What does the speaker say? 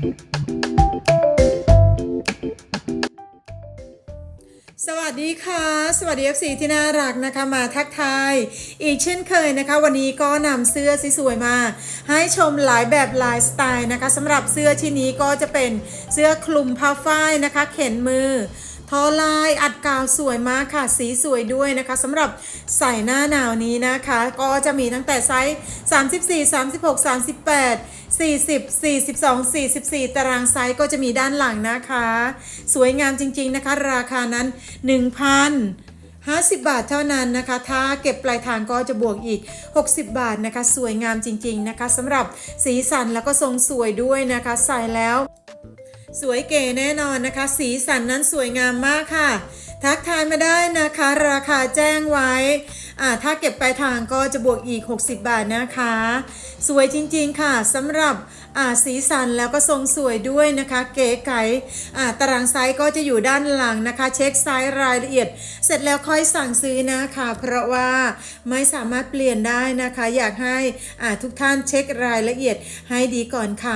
สวัสดีค่ะ สวัสดี FC ที่น่ารักนะคะมาทักทายอีกเช่นเคยนะคะ วันนี้ก็นำเสื้อสวยๆมา ให้ชมหลายแบบหลายสไตล์นะคะสำหรับเสื้อที่นี้ก็จะเป็นเสื้อคลุมผ้าฝ้ายนะคะ เข็นมือ ทอลายอัดกาวสวยมากค่ะ สีสวยด้วยนะคะสำหรับใส่หน้าหนาวนี้นะคะ ก็จะมีตั้งแต่ไซส์ 34 36 38 40 42 44 ตารางไซส์ก็จะมีด้านหลังนะคะ สวยงามจริง ๆนะคะ ราคานั้น 1,000 50 บาทเท่านั้นนะคะ ถ้าเก็บปลายทางก็จะบวกอีก 60 บาทนะคะ สวยงามจริง ๆนะคะสำหรับสีสันแล้วก็ทรงสวยด้วยนะคะ ใส่แล้ว สวยเก๋แน่นอนนะคะ สีสันนั้นสวยงามมากค่ะ ทักทายมาได้นะคะ ราคาแจ้งไว้อ่าถ้าเก็บปลายทางก็จะบวกอีก 60 บาทนะคะ สวยจริงๆค่ะสำหรับอ่าสีสันแล้วก็ทรงสวยด้วยนะคะ เก๋ไก๋อ่าตารางไซส์ก็จะอยู่ด้านหลังนะคะ เช็คไซส์รายละเอียด เสร็จแล้วค่อยสั่งซื้อนะคะ เพราะว่าไม่สามารถเปลี่ยนได้นะคะ อยากให้อ่าทุกท่านเช็ครายละเอียดให้ดีก่อนค่ะ